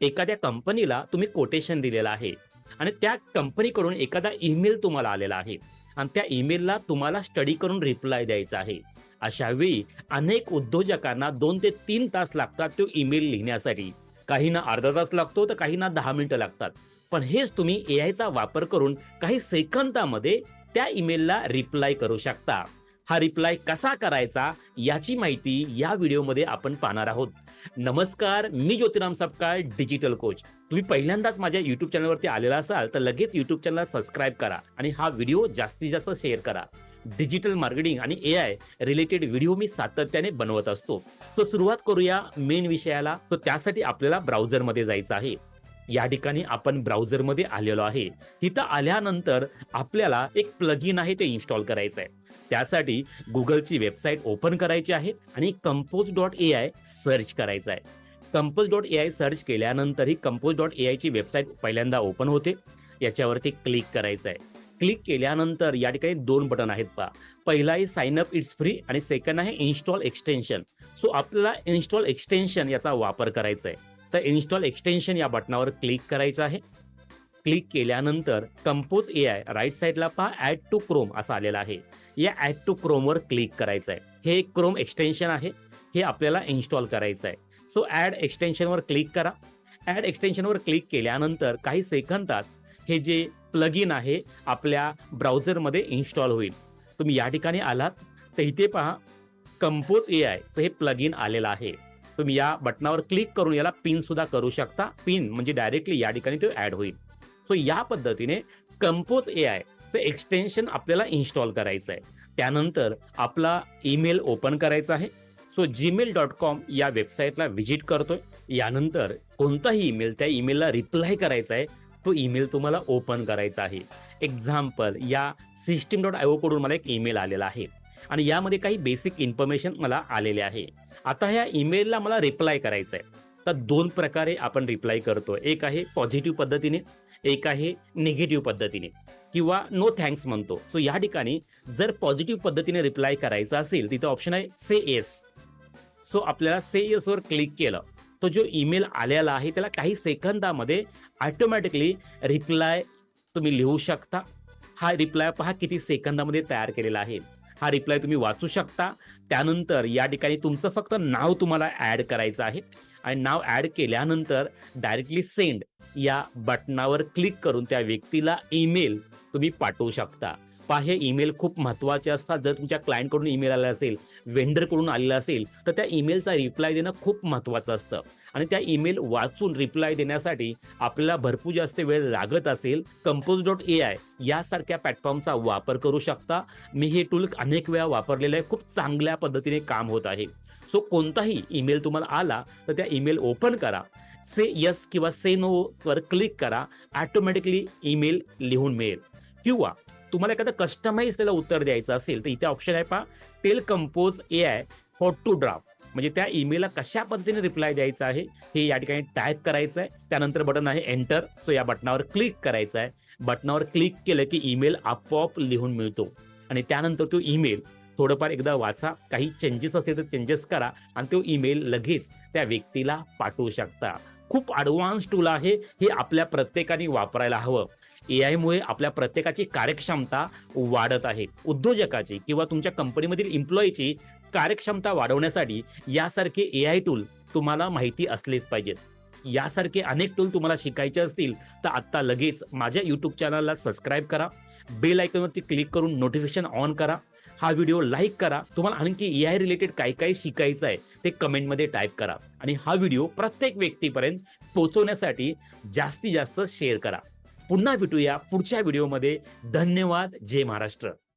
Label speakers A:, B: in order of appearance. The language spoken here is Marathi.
A: एखाद्या कंपनीला तुम्ही कोटेशन दिलेलं आहे आणि त्या कंपनीकडून एखादा ईमेल तुम्हाला आलेला आहे आणि त्या ईमेलला तुम्हाला स्टडी करून रिप्लाय द्यायचा आहे. अशा वेळी अनेक उद्योजकांना दोन ते तीन तास लागतात तो ईमेल लिहिण्यासाठी. काहींना अर्धा तास लागतो तर काहींना दहा मिनिटं लागतात. पण हेच तुम्ही ए आयचा वापर करून काही सेकंदामध्ये त्या ईमेलला रिप्लाय करू शकता. हा रिप्लाय कसा करायचा याची माहिती या व्हिडिओमध्ये आपण पाहणार आहोत. नमस्कार मी ज्योतिराम सपकाळ डिजिटल कोच तुम्ही पहिल्यांदाच माझ्या युट्यूब चॅनलवरती आलेला असाल तर लगेच युट्यूब चॅनलला सबस्क्राईब करा आणि हा व्हिडिओ जास्तीत जास्त शेअर करा. डिजिटल मार्केटिंग आणि ए आय रिलेटेड व्हिडिओ मी सातत्याने बनवत असतो. सो सुरुवात करूया मेन विषयाला. सो त्यासाठी आपल्याला ब्राउझरमध्ये जायचं आहे. या ठिकाणी आपण ब्राउझरमध्ये आलेलो आहे. तिथं आल्यानंतर आपल्याला एक प्लगिन आहे ते इन्स्टॉल करायचं आहे त्यासाठी गुगलची वेबसाईट ओपन करायची आहे आणि compose dot A I search करायचं आहे. Compose dot A I search केल्यानंतर ही कंपोज डॉट ए आयची वेबसाईट पहिल्यांदा ओपन होते. याच्यावरती क्लिक करायचं आहे क्लिक केल्यानंतर या ठिकाणी दोन बटन आहेत पहा. पहिला आहे साइन अप इट्स फ्री आणि सेकंड आहे इन्स्टॉल एक्सटेन्शन सो आपल्याला इन्स्टॉल एक्सटेन्शन याचा वापर करायचा आहे तर इन्स्टॉल एक्सटेन्शन या बटनावर क्लिक करायचं आहे. क्लिक केल्यानंतर कंपोज ए आय राईट साईडला पहा ॲड टू क्रोम असं आलेलं आहे. या ॲड टू क्रोमवर क्लिक करायचं आहे. हे एक क्रोम एक्सटेन्शन आहे. हे आपल्याला इन्स्टॉल करायचं आहे. सो ॲड एक्सटेन्शनवर क्लिक करा. ॲड एक्सटेन्शनवर क्लिक केल्यानंतर काही सेकंदात हे जे प्लग इन आहे आपल्या ब्राउझरमध्ये इन्स्टॉल होईल. तुम्ही या ठिकाणी आलात. तर इथे पहा कंपोज ए आयचं हे प्लगइन आलेलं आहे. तुम्ही या बटनावर क्लिक करून याला पिन सुद्धा करू शकता. पिन म्हणजे डायरेक्टली या ठिकाणी तो ॲड होईल. सो या पद्धतीने कंपोज ए आयचं एक्सटेन्शन आपल्याला इन्स्टॉल करायचं आहे. त्यानंतर आपला ईमेल ओपन करायचा आहे. सो जीमेल डॉट कॉम या वेबसाईटला व्हिजिट करतोय. यानंतर कोणताही ईमेल त्या ईमेलला रिप्लाय करायचा आहे तो ईमेल तुम्हाला ओपन करायचा आहे. एक्झाम्पल या सिस्टीम डॉट आयकडून मला एक ईमेल आलेला आहे. आणि यामध्ये काही बेसिक इन्फॉर्मेशन मला आलेले आहे. आता ह्या ईमेलला मला रिप्लाय करायचं आहे. तर दोन प्रकारे आपण रिप्लाय करतो. एक आहे पॉझिटिव्ह पद्धतीने एक आहे निगेटिव्ह पद्धतीने किंवा नो थँक्स म्हणतो. सो या ठिकाणी जर पॉझिटिव्ह पद्धतीने रिप्लाय करायचा असेल तिथं ऑप्शन आहे से येस सो आपल्याला से येसवर क्लिक केलं. तो जो ईमेल आलेला आहे त्याला काही सेकंदामध्ये ऑटोमॅटिकली रिप्लाय तुम्ही लिहू शकता. हा रिप्लाय पहा किती सेकंदामध्ये तयार केलेला आहे. हा रिप्लाय तुम्ही वाचू शकता. त्यानंतर या ठिकाणी तुमचं फक्त नाव तुम्हाला ॲड करायचं आहे. आणि नाव ॲड केल्यानंतर डायरेक्टली सेंड या बटनावर क्लिक करून त्या व्यक्तीला ईमेल तुम्ही पाठवू शकता. पहा हे ईमेल खूप महत्त्वाचे असतात. जर तुमच्या क्लायंटकडून ईमेल आला असेल वेंडरकडून आलेला असेल तर त्या ईमेलचा रिप्लाय देणं खूप महत्त्वाचं असतं. आणि त्या ईमेल वाचून रिप्लाय देण्यासाठी आपल्याला भरपूर जास्त वेळ लागत असेल. कंपोज डॉट ए आय यासारख्या प्लॅटफॉर्मचा वापर करू शकता. मी हे टूल अनेक वेळा वापरलेलं आहे. खूप चांगल्या पद्धतीने काम होत आहे. सो कोणताही ईमेल तुम्हाला आला तर त्या ईमेल ओपन करा. से यस किंवा से नो वर क्लिक करा. ॲटोमॅटिकली ईमेल लिहून मिळेल. किंवा तुम्हाला एखादं कस्टमाइज त्याला उत्तर द्यायचं असेल तर इथे ऑप्शन आहे पहा tell compose A I for to draft म्हणजे त्या ईमेलला कशा पद्धतीने रिप्लाय द्यायचा आहे हे या ठिकाणी टाईप करायचं आहे. त्यानंतर बटन आहे एंटर सो या बटनावर क्लिक करायचं आहे. बटनावर क्लिक केलं की ईमेल आपोआप लिहून मिळतो. आणि त्यानंतर तो ईमेल थोडंफार एकदा वाचा. काही चेंजेस असतील तर चेंजेस करा आणि तो ईमेल लगेच त्या व्यक्तीला पाठवू शकता. खूप ॲडव्हान्स टूल आहे. हे आपल्या प्रत्येकाने वापरायला हवं. ए आयमुळे आपल्या प्रत्येकाची कार्यक्षमता वाढत आहे. उद्योजकाची किंवा तुमच्या कंपनीमधील इम्प्लॉईची कार्यक्षमता वाढवण्यासाठी यासारखे ए आय टूल तुम्हाला माहिती असलेच पाहिजेत. यासारखे अनेक टूल तुम्हाला शिकायचे असतील तर आत्ता लगेच माझ्या यूट्यूब चॅनलला सबस्क्राईब करा. बेल आयकॉनवरती क्लिक करून नोटिफिकेशन ऑन करा. हा व्हिडिओ लाईक करा. तुम्हाला आणखी ए आय रिलेटेड काय काय शिकायचं आहे ते कमेंटमध्ये टाईप करा. आणि हा व्हिडिओ प्रत्येक व्यक्तीपर्यंत पोहोचवण्यासाठी जास्तीत जास्त शेअर करा. पुन्हा भेटूया पुढच्या व्हिडिओमध्ये. धन्यवाद. जय महाराष्ट्र.